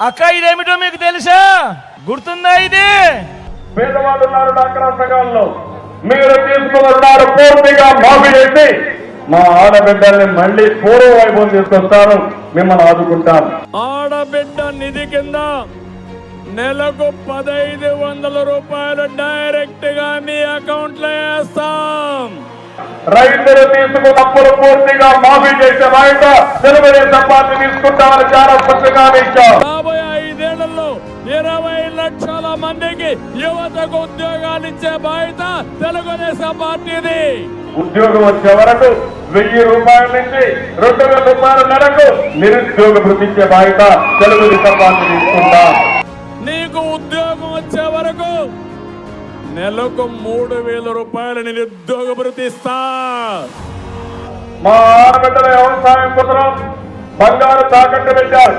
అక్క ఇదేమిటో మీకు తెలుసా? గుర్తుందా ఇది? పేదవాళ్ళు ఉన్నారు సంఘాల్లో. మీరు తీసుకున్న రుణాలు పూర్తిగా మాఫీ చేసి మా ఆడబిడ్డల్ని మళ్ళీ పూర్వ వైభవం తీసుకొస్తాను. మిమ్మల్ని ఆదుకుంటాను. ఆడబిడ్డ నిధి కింద నెలకు పదైదు వందల రూపాయలు డైరెక్ట్ రైతులు తీసుకున్న అప్పులు పూర్తిగా మాఫీ చేసే బాధ్యత తెలుగుదేశం పార్టీ తీసుకుంటామని చాలా స్పష్టంగా ఇచ్చాం రాబోయే ఐదేళ్ళలో ఇరవై లక్షల మందికి యువతకు ఉద్యోగాలు ఇచ్చే బాధ్యత తెలుగుదేశం పార్టీది. ఉద్యోగం వచ్చే వరకు వెయ్యి రూపాయల నుంచి రెండు వేల రూపాయల నెలకు నిరుద్యోగ వృత్తిచ్చే బాధ్యత తెలుగుదేశం పార్టీ తీసుకుంటాం. నీకు ఉద్యోగం వచ్చే వరకు నెలకు మూడు వేల రూపాయలు నిరుద్యోగ భృతి ఇస్తా. మా ఆడబిడ్డల వ్యవసాయం కుదరం బంగారు తాకట్టు పెట్టారు.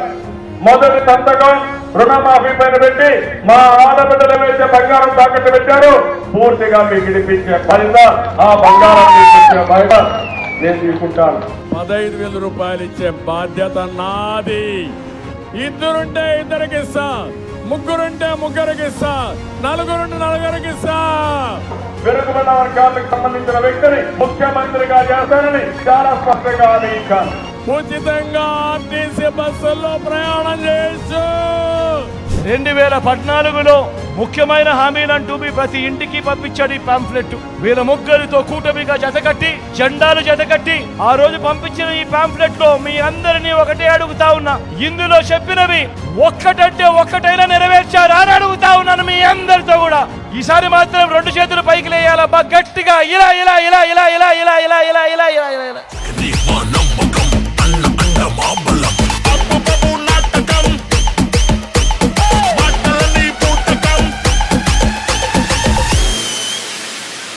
మొదటి సంతకం రుణమాఫీ పైన పెట్టి మా ఆడబిడ్డల వేసే బంగారం తాకట్టు పెట్టారు. పూర్తిగా మీకు ఇడిపించే ఫలిత ఆ బంగారం బయట నేను తీసుకుంటాను. పదహైదు వేల రూపాయలు ఇచ్చే బాధ్యత నాది. ఇద్దరుంటే ఇద్దరికి ఇస్తా. ముగ్గురుంటే ముగ్గురికి ఇస్తా నలుగురుంటే నలుగురికి ఇస్తా వెనుకబడిన వర్గాలకు సంబంధించిన వ్యక్తిని ముఖ్యమంత్రిగా చేస్తానని చాలా స్పష్టంగా ఉచితంగా ఆర్టీసీ బస్సుల్లో ప్రయాణం చేయొచ్చు. రెండు వేల పద్నాలుగులో ముఖ్యమైన హామీలంటూ మీ ప్రతి ఇంటికి పంపించాడు ఈ పాంఫ్లెట్ వీళ్ళ ముగ్గురితో కూటమిగా జతకట్టి జెండాలు జతకట్టి ఆ రోజు పంపించిన ఈ పాంఫ్లెట్లో మీ అందరినీ ఒకటే అడుగుతా ఉన్నా. ఇందులో చెప్పినవి ఒక్కటంటే ఒక్కటైనా నెరవేర్చారా అని అడుగుతా ఉన్నాను మీ అందరితో కూడా ఈసారి మాత్రం రెండు చేతులు పైకి లేయాలబ్బా గట్టిగా ఇలా ఇలా ఇలా ఇలా ఇలా ఇలా ఇలా ఇలా ఇలా ఇలా ఇలా ఇలా